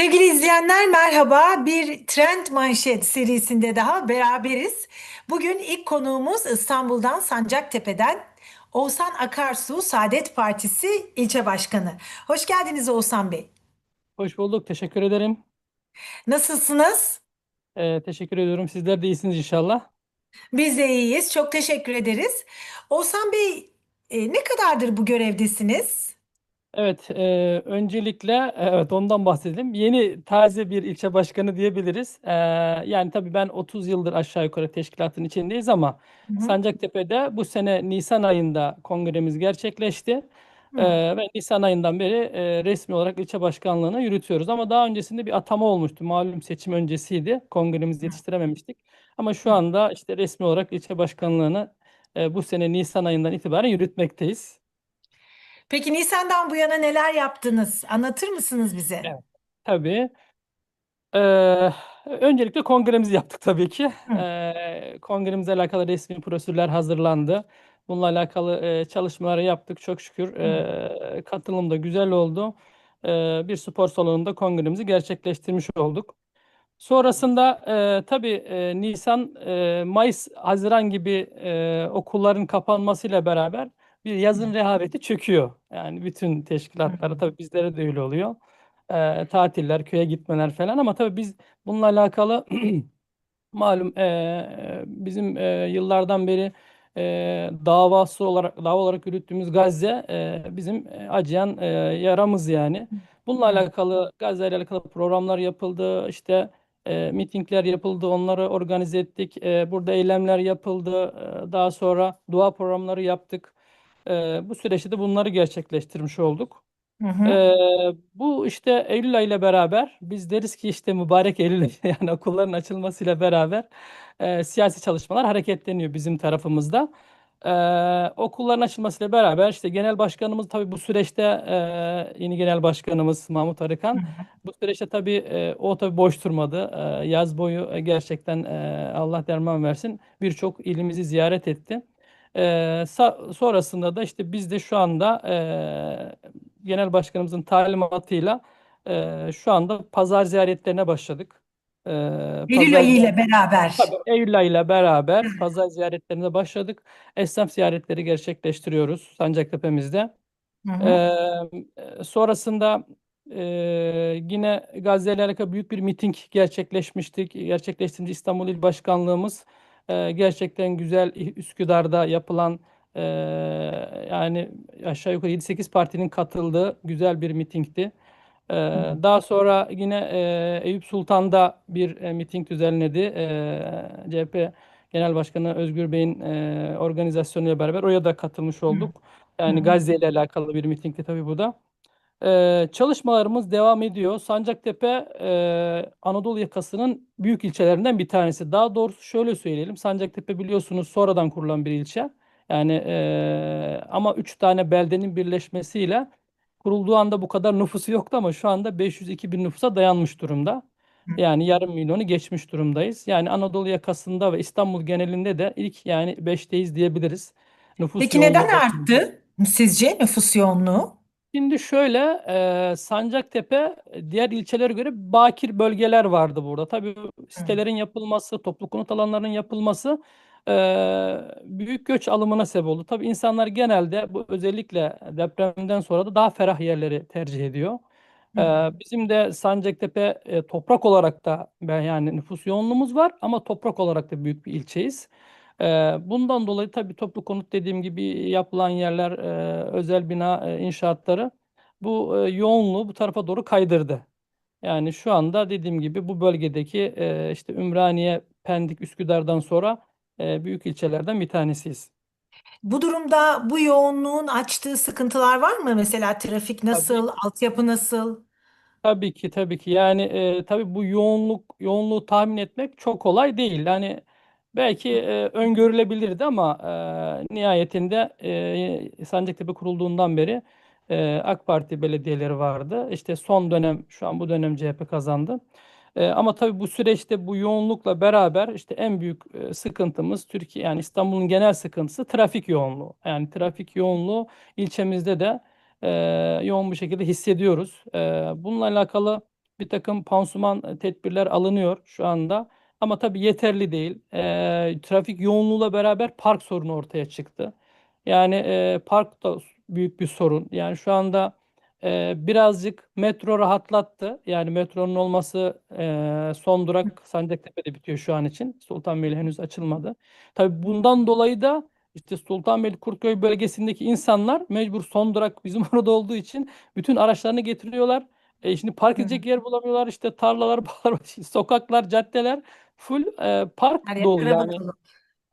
Sevgili izleyenler merhaba. Bir Trend Manşet serisinde daha beraberiz. Bugün ilk konuğumuz İstanbul'dan Sancaktepe'den Oğuzhan Akarsu Saadet Partisi ilçe başkanı. Hoş geldiniz Oğuzhan Bey. Hoş bulduk. Teşekkür ederim. Nasılsınız? Ee, teşekkür ediyorum. Sizler de iyisiniz inşallah. Biz de iyiyiz. Çok teşekkür ederiz. Oğuzhan Bey, e, ne kadardır bu görevdesiniz? Evet, e, öncelikle evet ondan bahsedelim. Yeni taze bir ilçe başkanı diyebiliriz. Ee, yani tabii ben 30 yıldır aşağı yukarı teşkilatın içindeyiz ama Hı hı. Sancaktepe'de bu sene Nisan ayında kongremiz gerçekleşti. Hı ve Nisan ayından beri e, resmi olarak ilçe başkanlığını yürütüyoruz. Ama daha öncesinde bir atama olmuştu. Malum seçim öncesiydi. Kongremizi yetiştirememiştik. Ama şu hı. anda işte resmi olarak ilçe başkanlığını e, bu sene Nisan ayından itibaren yürütmekteyiz. Peki Nisan'dan bu yana neler yaptınız? Anlatır mısınız bize? Evet. Tabii. Ee, öncelikle kongremizi yaptık tabii ki. Hı Ee, kongremizle alakalı resmi prosedürler hazırlandı. Bununla alakalı e, çalışmaları yaptık. Çok şükür hı. e, katılım da güzel oldu. Ee, bir spor salonunda kongremizi gerçekleştirmiş olduk. Sonrasında e, tabii e, Nisan, e, Mayıs, Haziran gibi e, okulların kapanmasıyla beraber bir yazın rehaveti çöküyor. Yani bütün teşkilatlara tabii bizlere de öyle oluyor. E, tatiller, köye gitmeler falan ama tabii biz bununla alakalı malum e, bizim e, yıllardan beri e, davası olarak dava olarak yürüttüğümüz Gazze e, bizim acıyan e, yaramız yani. Bununla alakalı Gazze ile alakalı programlar yapıldı. işte e, mitingler yapıldı. Onları organize ettik. E, burada eylemler yapıldı. E, daha sonra dua programları yaptık. E, bu süreçte de bunları gerçekleştirmiş olduk. Hı hı. Ee, bu işte Eylül ayı ile beraber biz deriz ki işte mübarek Eylül yani okulların açılmasıyla beraber e, siyasi çalışmalar hareketleniyor bizim tarafımızda. Ee, okulların açılmasıyla beraber işte genel başkanımız tabii bu süreçte e, yeni genel başkanımız Mahmut Hı Arıkan bu süreçte tabii e, o tabii boş durmadı. E, yaz boyu e, gerçekten e, Allah derman versin birçok ilimizi ziyaret etti. Sa- sonrasında da işte biz de şu anda e, Genel Başkanımızın talimatıyla e, şu anda pazar ziyaretlerine başladık. E, Eylül ayı ile beraber. Tabii Eylül ayıyla beraber pazar ziyaretlerine başladık. Esnaf ziyaretleri gerçekleştiriyoruz Sancaktepe'mizde. Hı hı. Ee, sonrasında e, yine Gazze ile alakalı büyük bir miting gerçekleşmiştik. Gerçekleştiğinde İstanbul İl Başkanlığımız e, gerçekten güzel Üsküdar'da yapılan e, yani aşağı yukarı 7-8 partinin katıldığı güzel bir mitingdi. Hı daha sonra yine e, Eyüp Sultan'da bir e, miting düzenledi. E, CHP Genel Başkanı Özgür Bey'in e, organizasyonuyla beraber oraya da katılmış olduk. Yani. Gazze ile alakalı bir mitingdi tabii bu da. Ee, çalışmalarımız devam ediyor. Sancaktepe e, Anadolu yakasının büyük ilçelerinden bir tanesi. Daha doğrusu şöyle söyleyelim. Sancaktepe biliyorsunuz sonradan kurulan bir ilçe. Yani e, ama üç tane beldenin birleşmesiyle kurulduğu anda bu kadar nüfusu yoktu ama şu anda 502 bin nüfusa dayanmış durumda. Yani yarım milyonu geçmiş durumdayız. Yani Anadolu yakasında ve İstanbul genelinde de ilk yani beşteyiz diyebiliriz. Nüfus Peki neden yoğunluğu arttı sizce nüfus yoğunluğu? Şimdi şöyle e, Sancaktepe e, diğer ilçelere göre bakir bölgeler vardı burada. Tabii sitelerin yapılması, toplu konut alanlarının yapılması e, büyük göç alımına sebep oldu. Tabii insanlar genelde bu özellikle depremden sonra da daha ferah yerleri tercih ediyor. E, bizim de Sancaktepe e, toprak olarak da ben yani nüfus yoğunluğumuz var ama toprak olarak da büyük bir ilçeyiz. Ee, Bundan dolayı tabii toplu konut dediğim gibi yapılan yerler, e, özel bina e, inşaatları bu e, yoğunluğu bu tarafa doğru kaydırdı. Yani şu anda dediğim gibi bu bölgedeki işte Ümraniye, Pendik, Üsküdar'dan sonra büyük ilçelerden bir tanesiyiz. Bu durumda bu yoğunluğun açtığı sıkıntılar var mı? Mesela trafik Tabii nasıl, altyapı nasıl? Tabii ki tabii ki yani e, tabii bu yoğunluk yoğunluğu tahmin etmek çok kolay değil. Yani belki e, öngörülebilirdi ama e, nihayetinde e, Sancaktepe kurulduğundan beri e, AK Parti belediyeleri vardı. İşte son dönem şu an bu dönem CHP kazandı. E, ama tabii bu süreçte bu yoğunlukla beraber işte en büyük e, sıkıntımız Türkiye yani İstanbul'un genel sıkıntısı trafik yoğunluğu. Yani trafik yoğunluğu ilçemizde de e, yoğun bir şekilde hissediyoruz. E, bununla alakalı bir takım pansuman tedbirler alınıyor şu anda. Ama tabii yeterli değil. E, trafik yoğunluğuyla beraber park sorunu ortaya çıktı. Yani e, park da büyük bir sorun. Yani şu anda e, birazcık metro rahatlattı. Yani metronun olması e, son durak Sancaktepe'de bitiyor şu an için. Sultanbeyli henüz açılmadı. Tabii bundan dolayı da işte Sultanbeyli Kurtköy bölgesindeki insanlar mecbur son durak bizim orada olduğu için bütün araçlarını getiriyorlar. E şimdi park edecek yer bulamıyorlar. İşte tarlalar, sokaklar, caddeler full e, park Her dolu yani. dolu.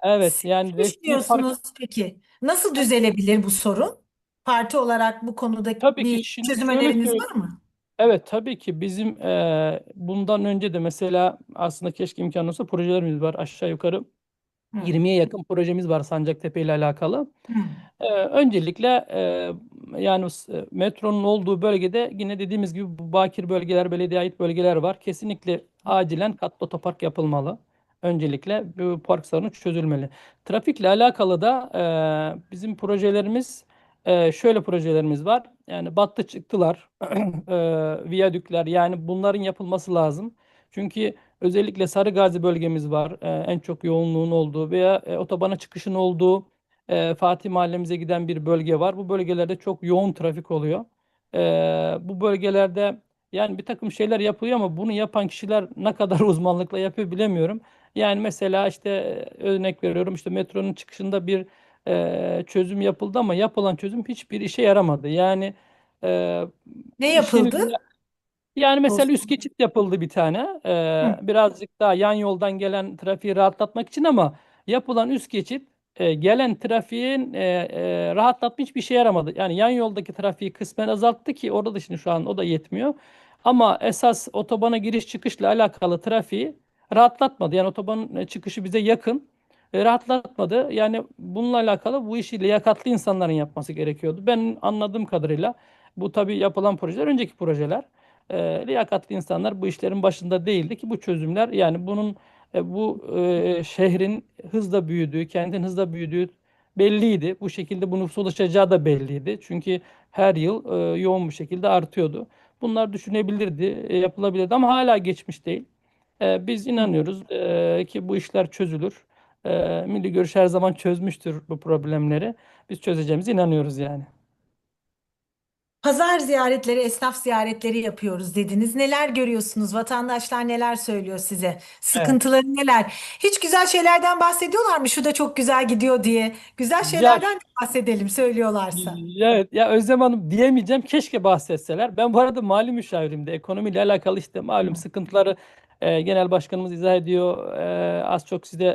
Evet Siz yani ne resmi park düşünüyorsunuz peki? Nasıl düzelebilir bu sorun? Parti olarak bu konuda tabii ki bir şimdi çözüm şöyle öneriniz söyleyeyim. var mı? Evet tabii ki bizim eee, bundan önce de mesela aslında keşke imkanı olsa projelerimiz var. Aşağı yukarı. 20'ye yakın projemiz var Sancaktepe ile alakalı. Ee, öncelikle e, yani s- metronun olduğu bölgede yine dediğimiz gibi bu bakir bölgeler, belediyeye ait bölgeler var. Kesinlikle acilen katlı otopark yapılmalı. Öncelikle bu park sorunu çözülmeli. Trafikle alakalı da e, bizim projelerimiz e, şöyle projelerimiz var. Yani battı çıktılar, e, viyadükler yani bunların yapılması lazım. Çünkü özellikle Sarıgazi bölgemiz var. E, en çok yoğunluğun olduğu veya e, otobana çıkışın olduğu e, Fatih Mahallemize giden bir bölge var. Bu bölgelerde çok yoğun trafik oluyor. E, bu bölgelerde yani bir takım şeyler yapılıyor ama bunu yapan kişiler ne kadar uzmanlıkla yapıyor bilemiyorum. Yani mesela işte e, örnek veriyorum işte metronun çıkışında bir e, çözüm yapıldı ama yapılan çözüm hiçbir işe yaramadı. Yani e, Ne yapıldı? Yani mesela üst geçit yapıldı bir tane. Ee, birazcık daha yan yoldan gelen trafiği rahatlatmak için ama yapılan üst geçit e, gelen trafiğin e, e, rahatlatma hiçbir şey yaramadı. Yani yan yoldaki trafiği kısmen azalttı ki orada da şimdi şu an o da yetmiyor. Ama esas otobana giriş çıkışla alakalı trafiği rahatlatmadı. Yani otobanın e, çıkışı bize yakın. E, rahatlatmadı. Yani bununla alakalı bu işi liyakatli insanların yapması gerekiyordu. Ben anladığım kadarıyla bu tabii yapılan projeler önceki projeler e, liyakatli insanlar bu işlerin başında değildi ki bu çözümler yani bunun e, bu e, şehrin hızla büyüdüğü, kentin hızla büyüdüğü belliydi. Bu şekilde bu nüfus ulaşacağı da belliydi. Çünkü her yıl e, yoğun bir şekilde artıyordu. Bunlar düşünebilirdi, e, yapılabilirdi ama hala geçmiş değil. E, biz inanıyoruz e, ki bu işler çözülür. E, Milli Görüş her zaman çözmüştür bu problemleri. Biz çözeceğimize inanıyoruz yani. Pazar ziyaretleri, esnaf ziyaretleri yapıyoruz dediniz. Neler görüyorsunuz? Vatandaşlar neler söylüyor size? Evet. Sıkıntıları neler? Hiç güzel şeylerden bahsediyorlar mı? Şu da çok güzel gidiyor diye. Güzel Ya şeylerden de bahsedelim söylüyorlarsa. Evet ya Özlem Hanım diyemeyeceğim keşke bahsetseler. Ben bu arada mali müşavirimde ekonomiyle alakalı işte malum sıkıntıları e, genel başkanımız izah ediyor. E, az çok siz de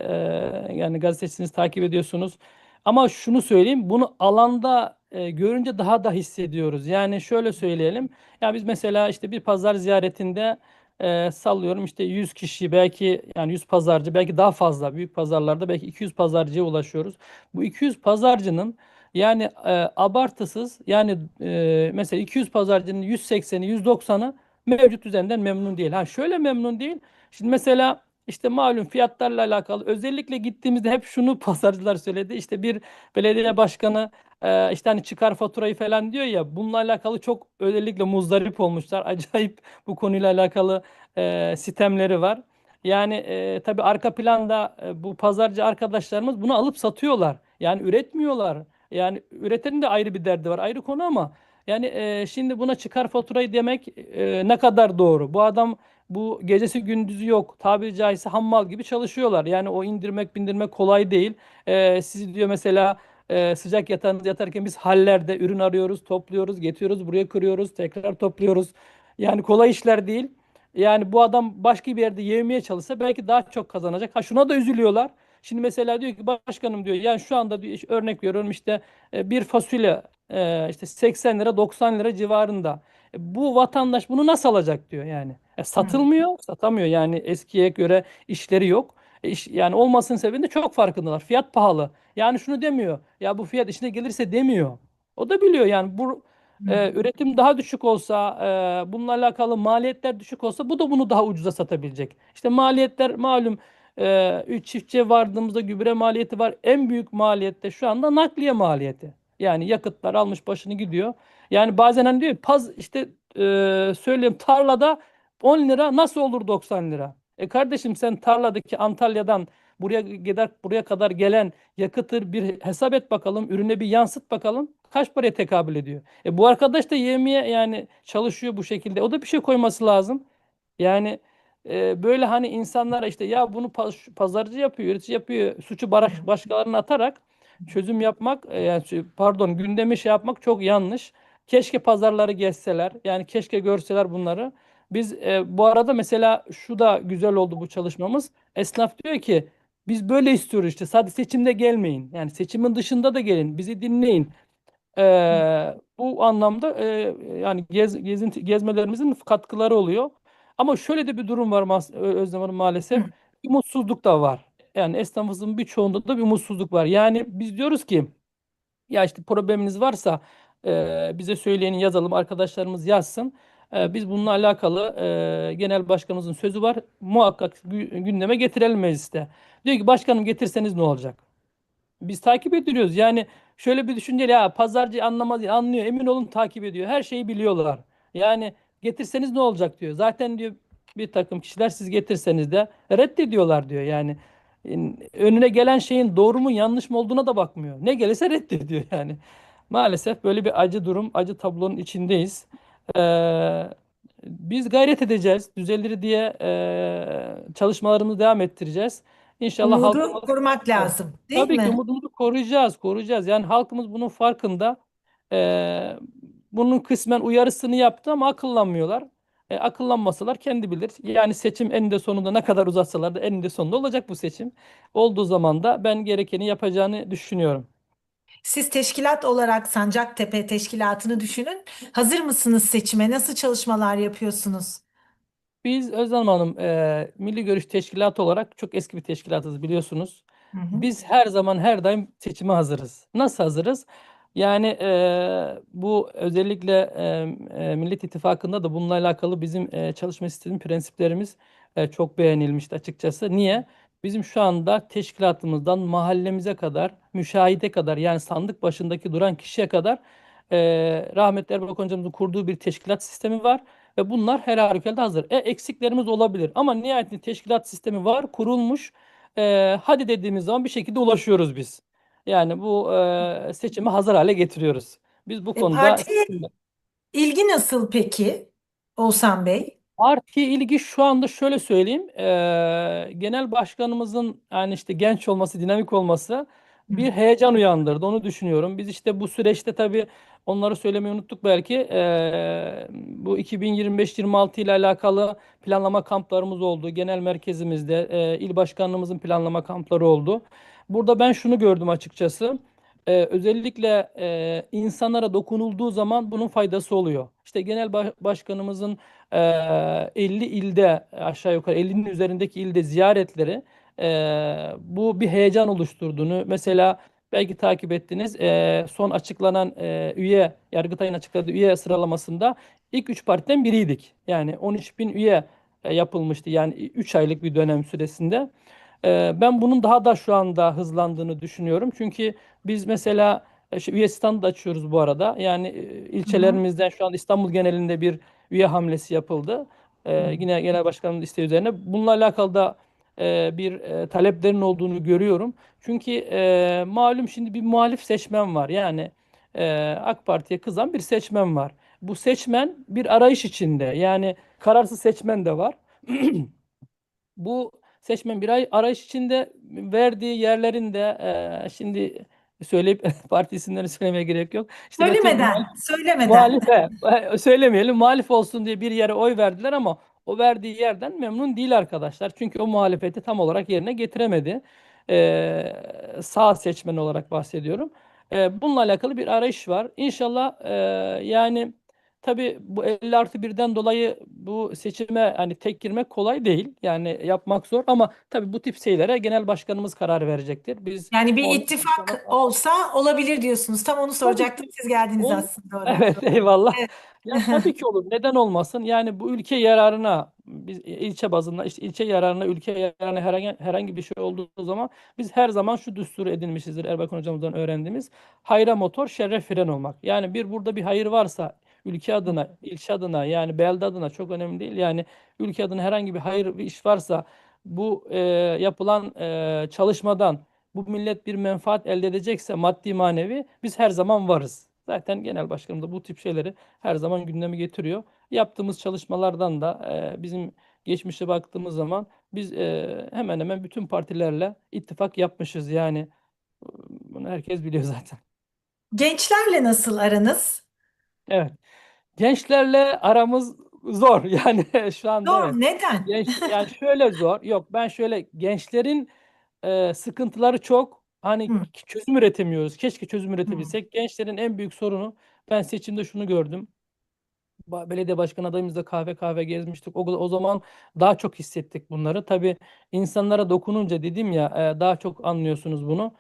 e, yani gazetesiniz takip ediyorsunuz. Ama şunu söyleyeyim bunu alanda e, görünce daha da hissediyoruz. Yani şöyle söyleyelim. Ya biz mesela işte bir pazar ziyaretinde e, sallıyorum işte 100 kişi belki yani 100 pazarcı belki daha fazla büyük pazarlarda belki 200 pazarcıya ulaşıyoruz. Bu 200 pazarcının yani e, abartısız yani e, mesela 200 pazarcının 180'i 190'ı mevcut düzenden memnun değil. Ha şöyle memnun değil. Şimdi mesela işte malum fiyatlarla alakalı özellikle gittiğimizde hep şunu pazarcılar söyledi. İşte bir belediye başkanı e, işte hani çıkar faturayı falan diyor ya bununla alakalı çok özellikle muzdarip olmuşlar. Acayip bu konuyla alakalı e, sistemleri var. Yani e, tabii arka planda e, bu pazarcı arkadaşlarımız bunu alıp satıyorlar. Yani üretmiyorlar. Yani üretenin de ayrı bir derdi var, ayrı konu ama yani e, şimdi buna çıkar faturayı demek e, ne kadar doğru? Bu adam bu gecesi gündüzü yok. Tabiri caizse hammal gibi çalışıyorlar. Yani o indirmek bindirmek kolay değil. E, siz diyor mesela e, sıcak yatağınız yatarken biz hallerde ürün arıyoruz, topluyoruz, getiriyoruz, buraya kırıyoruz, tekrar topluyoruz. Yani kolay işler değil. Yani bu adam başka bir yerde yemeye çalışsa belki daha çok kazanacak. Ha şuna da üzülüyorlar. Şimdi mesela diyor ki başkanım diyor yani şu anda diyor, örnek veriyorum işte e, bir fasulye e, işte 80 lira 90 lira civarında. Bu vatandaş bunu nasıl alacak diyor yani. E, satılmıyor, satamıyor yani eskiye göre işleri yok. E, iş, yani olmasının sebebi de çok farkındalar. Fiyat pahalı. Yani şunu demiyor. Ya bu fiyat işine gelirse demiyor. O da biliyor yani bu Hı. e, üretim daha düşük olsa, e, bununla alakalı maliyetler düşük olsa bu da bunu daha ucuza satabilecek. İşte maliyetler malum e, çiftçiye vardığımızda gübre maliyeti var. En büyük maliyette şu anda nakliye maliyeti. Yani yakıtlar almış başını gidiyor. Yani bazen hani diyor paz işte e, söyleyeyim tarlada 10 lira nasıl olur 90 lira? E kardeşim sen tarladaki Antalya'dan buraya gider buraya kadar gelen yakıtı bir hesap et bakalım, ürüne bir yansıt bakalım. Kaç paraya tekabül ediyor? E bu arkadaş da yemeğe yani çalışıyor bu şekilde. O da bir şey koyması lazım. Yani e, böyle hani insanlara işte ya bunu pa- pazarcı yapıyor, üretici yapıyor, suçu başkalarına atarak çözüm yapmak, e, yani pardon gündemi şey yapmak çok yanlış. Keşke pazarları gezseler, yani keşke görseler bunları. Biz e, bu arada mesela şu da güzel oldu bu çalışmamız. Esnaf diyor ki biz böyle istiyoruz işte sadece seçimde gelmeyin. Yani seçimin dışında da gelin, bizi dinleyin. Ee, bu anlamda e, yani gez, gezinti, gezmelerimizin katkıları oluyor. Ama şöyle de bir durum var Özlem Hanım maalesef. Umutsuzluk da var. Yani esnafımızın birçoğunda da bir umutsuzluk var. Yani biz diyoruz ki ya işte probleminiz varsa e, bize söyleyin yazalım arkadaşlarımız yazsın. E, biz bununla alakalı e, genel başkanımızın sözü var. Muhakkak gü- gündeme getirelim mecliste. Diyor ki başkanım getirseniz ne olacak? Biz takip ediyoruz. Yani şöyle bir düşünce ya pazarcı anlamaz anlıyor. Emin olun takip ediyor. Her şeyi biliyorlar. Yani getirseniz ne olacak diyor. Zaten diyor bir takım kişiler siz getirseniz de reddediyorlar diyor. Yani önüne gelen şeyin doğru mu yanlış mı olduğuna da bakmıyor. Ne gelirse reddediyor yani. Maalesef böyle bir acı durum, acı tablonun içindeyiz. Ee, biz gayret edeceğiz. Düzelir diye e, çalışmalarımızı devam ettireceğiz. İnşallah Umudu halkımız korumak lazım, değil Tabii ki mi? umudumuzu koruyacağız, koruyacağız. Yani halkımız bunun farkında. Ee, bunun kısmen uyarısını yaptı ama akıllanmıyorlar. E, akıllanmasalar kendi bilir. Yani seçim eninde sonunda ne kadar uzatsalar da eninde sonunda olacak bu seçim. Olduğu zaman da ben gerekeni yapacağını düşünüyorum. Siz teşkilat olarak Sancaktepe Teşkilatı'nı düşünün. Hazır mısınız seçime? Nasıl çalışmalar yapıyorsunuz? Biz Özlem Hanım, e, Milli Görüş Teşkilatı olarak çok eski bir teşkilatız biliyorsunuz. Hı hı. Biz her zaman her daim seçime hazırız. Nasıl hazırız? Yani e, bu özellikle e, Millet İttifakı'nda da bununla alakalı bizim e, çalışma sistemi prensiplerimiz e, çok beğenilmişti açıkçası. Niye? Bizim şu anda teşkilatımızdan mahallemize kadar, müşahide kadar yani sandık başındaki duran kişiye kadar e, rahmetli Erbakan hocamızın kurduğu bir teşkilat sistemi var. Ve bunlar her halükarda hazır. E, eksiklerimiz olabilir ama nihayetinde teşkilat sistemi var, kurulmuş. E, hadi dediğimiz zaman bir şekilde ulaşıyoruz biz. Yani bu e, seçimi hazır hale getiriyoruz. Biz bu E, konuda partiye ilgi nasıl peki Oğuzhan Bey? Parti ilgi şu anda şöyle söyleyeyim. eee, genel başkanımızın yani işte genç olması, dinamik olması Hı. bir heyecan uyandırdı. Onu düşünüyorum. Biz işte bu süreçte tabii onları söylemeyi unuttuk belki. Eee, bu 2025-26 ile alakalı planlama kamplarımız oldu. Genel merkezimizde eee, il başkanlığımızın planlama kampları oldu. Burada ben şunu gördüm açıkçası. Eee, özellikle eee, insanlara dokunulduğu zaman bunun faydası oluyor. İşte genel ba- başkanımızın Eee, 50 ilde aşağı yukarı 50'nin üzerindeki ilde ziyaretleri eee, bu bir heyecan oluşturduğunu mesela belki takip ettiniz eee, son açıklanan eee, üye Yargıtay'ın açıkladığı üye sıralamasında ilk 3 partiden biriydik. Yani 13 bin üye e, yapılmıştı yani 3 aylık bir dönem süresinde. Eee, ben bunun daha da şu anda hızlandığını düşünüyorum. Çünkü biz mesela işte üye standı da açıyoruz bu arada. Yani e, ilçelerimizden şu an İstanbul genelinde bir üye hamlesi yapıldı. Ee, yine genel başkanımın isteği üzerine. Bununla alakalı da e, bir e, taleplerin olduğunu görüyorum. Çünkü e, malum şimdi bir muhalif seçmen var. Yani e, AK Parti'ye kızan bir seçmen var. Bu seçmen bir arayış içinde. Yani kararsız seçmen de var. Bu seçmen bir ay arayış içinde verdiği yerlerin de e, şimdi söyleyip parti isimlerini söylemeye gerek yok. İşte muhalif Söylemeden, söylemeden. Muhalife, söylemeyelim muhalif olsun diye bir yere oy verdiler ama o verdiği yerden memnun değil arkadaşlar. Çünkü o muhalefeti tam olarak yerine getiremedi. Ee, sağ seçmen olarak bahsediyorum. Ee, bununla alakalı bir arayış var. İnşallah e, yani tabii bu 50 artı birden dolayı bu seçime hani tek girmek kolay değil. Yani yapmak zor ama tabii bu tip şeylere genel başkanımız karar verecektir. Biz Yani bir onu ittifak olsa olabilir diyorsunuz. Tam onu tabii soracaktım. Siz geldiniz Ol, aslında oraya. evet eyvallah. Evet. Ya tabii ki olur. Neden olmasın? Yani bu ülke yararına biz ilçe bazında işte ilçe yararına, ülke yararına herhangi herhangi bir şey olduğu zaman biz her zaman şu düsturu edinmişizdir Erbakan hocamızdan öğrendiğimiz. Hayra motor, şerre fren olmak. Yani bir burada bir hayır varsa ülke adına, ilçe adına yani belde adına çok önemli değil. Yani ülke adına herhangi bir hayır bir iş varsa bu e, yapılan e, çalışmadan bu millet bir menfaat elde edecekse maddi manevi biz her zaman varız. Zaten genel başkanım da bu tip şeyleri her zaman gündeme getiriyor. Yaptığımız çalışmalardan da e, bizim geçmişe baktığımız zaman biz e, hemen hemen bütün partilerle ittifak yapmışız. Yani bunu herkes biliyor zaten. Gençlerle nasıl aranız? Evet. Gençlerle aramız zor. Yani şu anda Zor, evet. neden? Genç, yani şöyle zor. Yok ben şöyle gençlerin e, sıkıntıları çok. Hani Hı, çözüm üretemiyoruz. Keşke çözüm hı, üretebilsek. Gençlerin en büyük sorunu ben seçimde şunu gördüm. Ba- Belediye başkan adayımızla kahve kahve gezmiştik. O, o zaman daha çok hissettik bunları. Tabii insanlara dokununca dedim ya e, daha çok anlıyorsunuz bunu.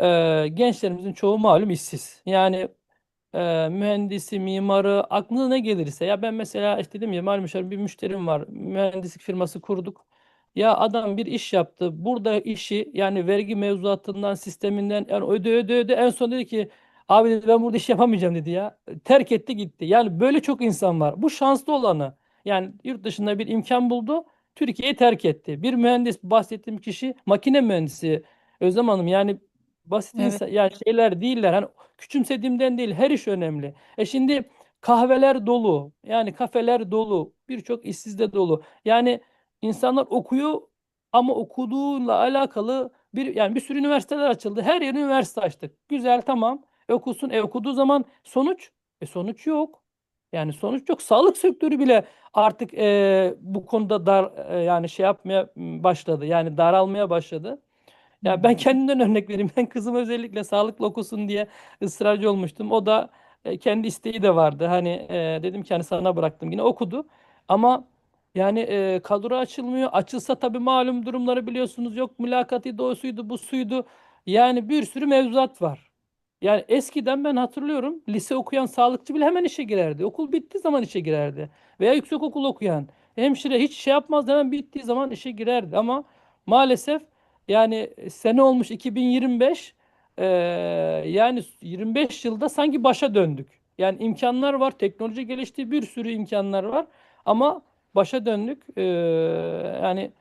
E, gençlerimizin çoğu malum işsiz. Yani e, mühendisi, mimarı, aklına ne gelirse. Ya ben mesela işte dedim ya müşavir bir müşterim var. Mühendislik firması kurduk. Ya adam bir iş yaptı. Burada işi yani vergi mevzuatından, sisteminden yani öde öde öde en son dedi ki abi dedi ben burada iş yapamayacağım dedi ya. Terk etti gitti. Yani böyle çok insan var. Bu şanslı olanı. Yani yurt dışında bir imkan buldu. Türkiye'yi terk etti. Bir mühendis bahsettiğim kişi makine mühendisi Özlem Hanım yani basit evet. insan yani şeyler değiller. Hani küçümsediğimden değil her iş önemli. E şimdi kahveler dolu. Yani kafeler dolu. Birçok işsiz de dolu. Yani insanlar okuyor ama okuduğuyla alakalı bir yani bir sürü üniversiteler açıldı. Her yer üniversite açtık. Güzel tamam. E okusun. E okuduğu zaman sonuç e sonuç yok. Yani sonuç yok. Sağlık sektörü bile artık e, bu konuda dar e, yani şey yapmaya m, başladı. Yani daralmaya başladı. Ya ben Hı, kendimden örnek vereyim. Ben kızım özellikle sağlıklı okusun diye ısrarcı olmuştum. O da e, kendi isteği de vardı. Hani e, dedim ki hani sana bıraktım. Yine okudu. Ama yani e, kadro açılmıyor. Açılsa tabii malum durumları biliyorsunuz. Yok mülakatıydı, o suydu, bu suydu. Yani bir sürü mevzuat var. Yani eskiden ben hatırlıyorum lise okuyan sağlıkçı bile hemen işe girerdi. Okul bittiği zaman işe girerdi. Veya yüksekokul okuyan hemşire hiç şey yapmaz hemen bittiği zaman işe girerdi. Ama maalesef yani sene olmuş 2025 eee, yani 25 yılda sanki başa döndük. Yani imkanlar var, teknoloji gelişti, bir sürü imkanlar var ama başa döndük. Eee, yani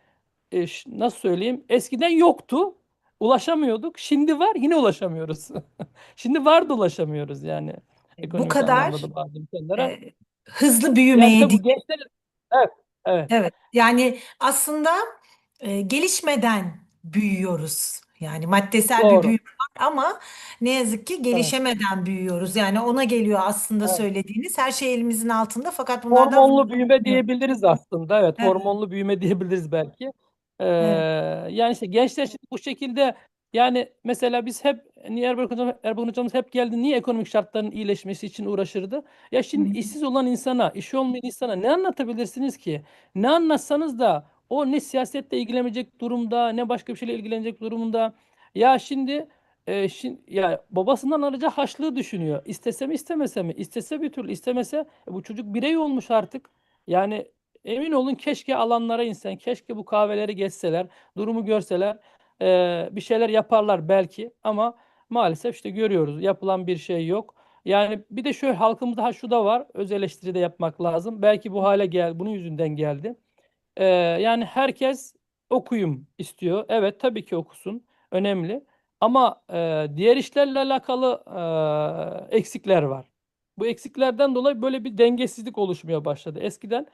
e, nasıl söyleyeyim? Eskiden yoktu, ulaşamıyorduk. Şimdi var, yine ulaşamıyoruz. Şimdi var da ulaşamıyoruz yani Bu ekonomik anlamda kadar e, hızlı Yani büyümeye bu gençler evet, evet, Evet, yani aslında e, gelişmeden büyüyoruz. Yani maddesel bir doğru. büyüme var ama ne yazık ki Evet, gelişemeden büyüyoruz. Yani ona geliyor aslında evet. söylediğiniz. Her şey elimizin altında fakat bunlardan Hormonlu büyüme faydalanamıyoruz. diyebiliriz aslında. Evet, Evet, hormonlu büyüme diyebiliriz belki. Ee, evet. yani işte gençler şimdi bu şekilde yani mesela biz hep niye Erbakan hocam, Erbakan hocamız hep geldi niye ekonomik şartların iyileşmesi için uğraşırdı? Ya Hı şimdi hı. işsiz olan insana, işi olmayan insana ne anlatabilirsiniz ki? Ne anlatsanız da o ne siyasetle ilgilenecek durumda, ne başka bir şeyle ilgilenecek durumda. Ya şimdi e, şimdi ya babasından alacağı harçlığı düşünüyor. İstese mi istemese mi? İstese bir türlü istemese e, bu çocuk birey olmuş artık. Yani emin olun keşke alanlara insen, keşke bu kahveleri geçseler, durumu görseler, e, bir şeyler yaparlar belki ama maalesef işte görüyoruz yapılan bir şey yok. Yani bir de şöyle halkımızda ha şu da var, öz eleştiri de yapmak lazım. Belki bu hale gel, bunun yüzünden geldi. Ee, yani herkes okuyum istiyor. Evet tabii ki okusun. Önemli. Ama e, diğer işlerle alakalı e, eksikler var. Bu eksiklerden dolayı böyle bir dengesizlik oluşmaya başladı. Eskiden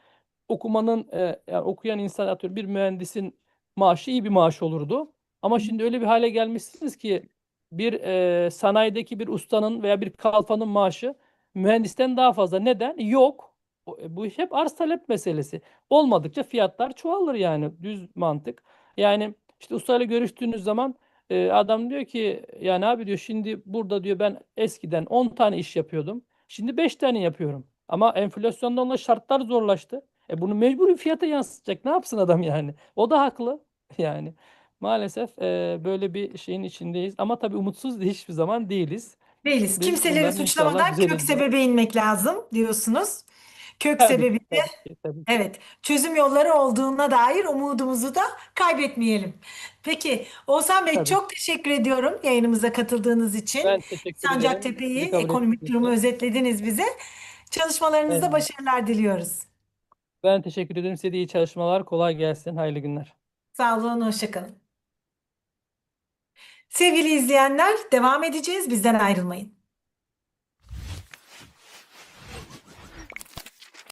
okumanın e, yani okuyan insan atıyorum bir mühendisin maaşı iyi bir maaş olurdu. Ama şimdi öyle bir hale gelmişsiniz ki bir e, sanayideki bir ustanın veya bir kalfanın maaşı mühendisten daha fazla. Neden? Yok. E, Bu hep arz talep meselesi. Olmadıkça fiyatlar çoğalır yani düz mantık. Yani işte ustayla görüştüğünüz zaman e, adam diyor ki yani abi diyor şimdi burada diyor ben eskiden 10 tane iş yapıyordum. Şimdi 5 tane yapıyorum. Ama enflasyondan dolayı şartlar zorlaştı. E bunu mecburi fiyata yansıtacak. Ne yapsın adam yani? O da haklı. Yani maalesef e, böyle bir şeyin içindeyiz. Ama tabii umutsuz da hiçbir zaman değiliz. Değiliz. Biz Kimseleri suçlamadan kök sebebe inmek lazım diyorsunuz. Kök Tabii ki, sebebi de tabii ki, tabii ki. Evet, çözüm yolları olduğuna dair umudumuzu da kaybetmeyelim. Peki, Oğuzhan Bey Tabii. çok teşekkür ediyorum yayınımıza katıldığınız için. Ben teşekkür ederim. Bizi Sancaktepe'yi, kabul ekonomik ettiğiniz durumu için. özetlediniz bize. Çalışmalarınızda Evet. başarılar diliyoruz. Ben teşekkür ederim. Size de iyi çalışmalar. Kolay gelsin. Hayırlı günler. Sağ olun, hoşça kalın. Sevgili izleyenler, devam edeceğiz. Bizden ayrılmayın.